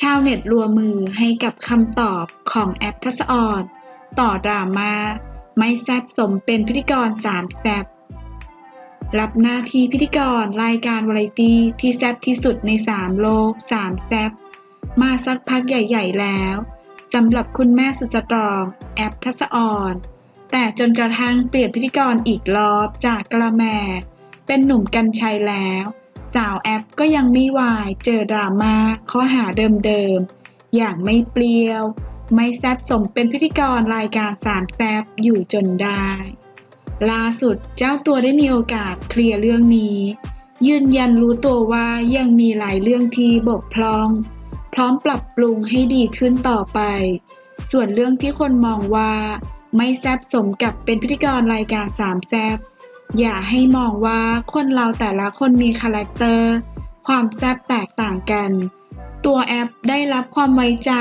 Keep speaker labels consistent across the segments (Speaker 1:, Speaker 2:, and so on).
Speaker 1: ชาวเน็ตรัวมือให้กับคำตอบของแอปทัศออนต่อดราม่าไม่แซบสมเป็นพิธีกรสามแซบรับหน้าที่พิธีกรรายการวาไรตี้ที่แซบที่สุดในสามโลกสามแซบมาสักพักใหญ่ๆแล้วสำหรับคุณแม่สุดสตรองแอปทัศออนแต่จนกระทั่งเปลี่ยนพิธีกรอีกรอบจากกระแมเป็นหนุ่มกัญชัยแล้ว สาวแอปก็ยังไม่วายเจอดราม่าข้อหาเดิมๆ อย่างไม่เปลี่ยว ไม่แซบสมเป็นพิธีกรรายการสามแซบอยู่จนได้ ล่าสุดเจ้าตัวได้มีโอกาสเคลียร์เรื่องนี้ ยืนยันรู้ตัวว่ายังมีหลายเรื่องที่บกพร่อง พร้อมปรับปรุงให้ดีขึ้นต่อไป ส่วนเรื่องที่คนมองว่า ไม่แซบสมกับเป็นพิธีกรรายการสามแซบ อย่าให้มองว่าคนเราแต่ละคนมีคาแรคเตอร์ ความแซบแตกต่างกัน ตัวแอปได้รับความไว้ใจ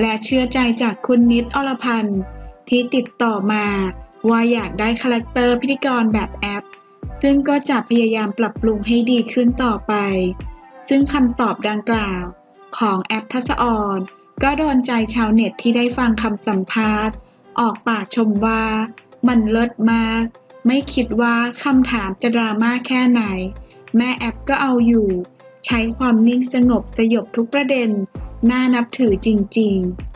Speaker 1: และเชื่อใจจากคุณนิดอรพันธ์ที่ติดต่อมา ว่าอยากได้คาแรคเตอร์พิธีกรแบบแอป ซึ่งก็จะพยายามปรับปรุงให้ดีขึ้นต่อไป ซึ่งคำตอบดังกล่าว ของแอปทัศออนก็โดนใจชาวเน็ตที่ได้ฟังคำสัมภาษณ์ ออกปากชมว่ามันเลิศมาก ไม่คิดว่าคำถามจะดราม่าแค่ไหน แม่แอปก็เอาอยู่ ใช้ความนิ่งสงบสยบทุกประเด็น น่านับถือจริง ๆ